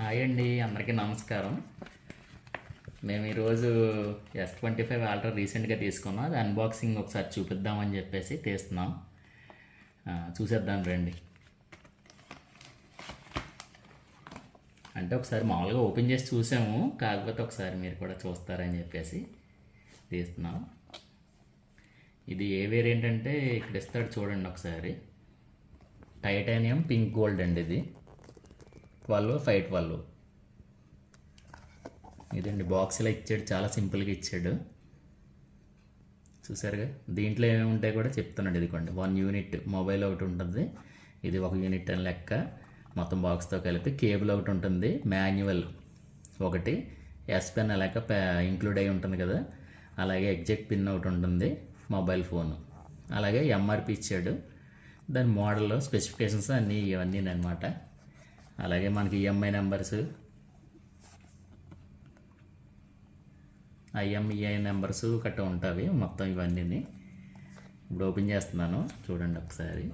Hi అండి అందరికీ నమస్కారం. మేము ఈరోజు ఎస్ ట్వంటీ ఫైవ్ ఆల్టర్ రీసెంట్గా తీసుకున్నాం. అది అన్బాక్సింగ్ ఒకసారి చూపిద్దామని చెప్పేసి తీస్తున్నాం. చూసేద్దాం రండి. అంటే ఒకసారి మామూలుగా ఓపెన్ చేసి చూసాము కాకపోతే ఒకసారి మీరు కూడా చూస్తారని చెప్పేసి తీస్తున్నాం. ఇది ఏ వేరియంట్ అంటే ఇక్కడ ఇస్తాడు చూడండి ఒకసారి. టైటానియం పింక్ గోల్డ్ అండి ఇది. ట్వెల్వ్ ఫైవ్ ట్వెల్వ్ ఇదండి బాక్స్లో ఇచ్చాడు చాలా సింపుల్గా ఇచ్చాడు. చూసారుగా? దీంట్లో ఏమేమి ఉంటాయి కూడా చెప్తున్నాడు ఇదిగోండి. వన్ యూనిట్ మొబైల్ ఒకటి ఉంటుంది. ఇది ఒక యూనిట్ అని లెక్క. మొత్తం బాక్స్తో కలిపి కేబుల్ ఒకటి ఉంటుంది. మాన్యువల్ ఒకటి. ఎస్ పెన్ అలాగ ఇంక్లూడ్ అయి ఉంటుంది కదా? అలాగే ఎగ్జాక్ట్ పిన్ ఒకటి ఉంటుంది. మొబైల్ ఫోన్ అలాగే ఎంఆర్పి ఇచ్చాడు. దాని మోడల్ స్పెసిఫికేషన్స్ అన్నీ ఇవన్నీ అనమాట అలాగే మనకి ఈఎంఐ నెంబర్స్ ఐఎంఈఐ నెంబర్స్ కట్ట ఉంటాయి మొత్తం ఇవన్నీ ఇప్పుడు ఓపెన్ చేస్తున్నాను చూడండి ఒకసారి.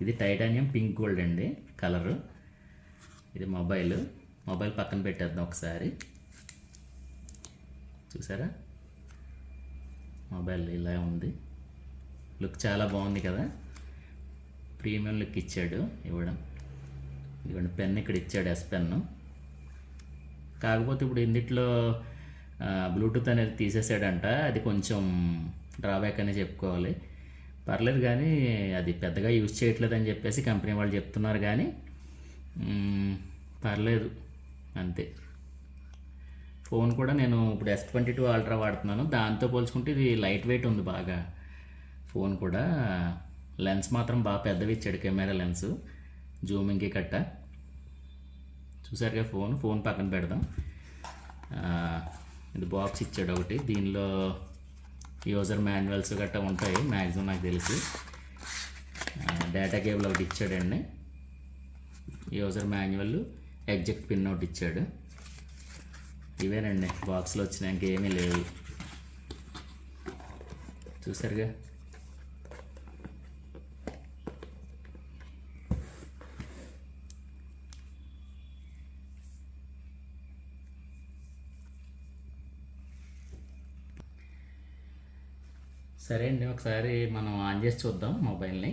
ఇది టైటానియం పింక్ గోల్డ్ అండి కలరు ఇది మొబైల్ మొబైల్ పక్కన పెట్టేద్దాం ఒకసారి. చూసారా? మొబైల్ ఇలా ఉంది. లుక్ చాలా బాగుంది కదా? ప్రీమియం లుక్ ఇచ్చాడు ఇవ్వడం. ఇదిగోండి పెన్ ఇక్కడ ఇచ్చాడు ఎస్ పెన్ను. కాకపోతే ఇప్పుడు ఇందిట్లో బ్లూటూత్ అనేది తీసేసాడంట. అది కొంచెం డ్రాబ్యాక్ అనే చెప్పుకోవాలి. పర్లేదు కానీ అది పెద్దగా యూజ్ చేయట్లేదు అని చెప్పేసి కంపెనీ వాళ్ళు చెప్తున్నారు కానీ పర్లేదు. అంతే. ఫోన్ కూడా నేను ఇప్పుడు ఎస్ ట్వంటీ టూ అల్ట్రా వాడుతున్నాను. దాంతో పోల్చుకుంటే ఇది లైట్ వెయిట్ ఉంది బాగా. ఫోన్ కూడా లెన్స్ మాత్రం బాగా పెద్దవి ఇచ్చాడు కెమెరా లెన్స్. జూమింగ్కి కట్ట. చూసారుగా ఫోన్? ఫోన్ పక్కన పెడదాం. ఇది బాక్స్ ఇచ్చాడు ఒకటి. దీనిలో యూజర్ మాన్యువల్స్ గట్రా ఉంటాయి. మ్యాక్సిమం నాకు తెలిసి. డేటా కేబుల్ ఒకటి ఇచ్చాడండి యూజర్ మాన్యువల్ ఎగ్జెక్ట్ పిన్ ఒకటి ఇచ్చాడు. ఇవేనండి. బాక్స్లో వచ్చినాక ఏమీ లేవు. చూసారుగా? సరే అండి ఒకసారి మనం ఆన్ చేసి చూద్దాం మొబైల్ని.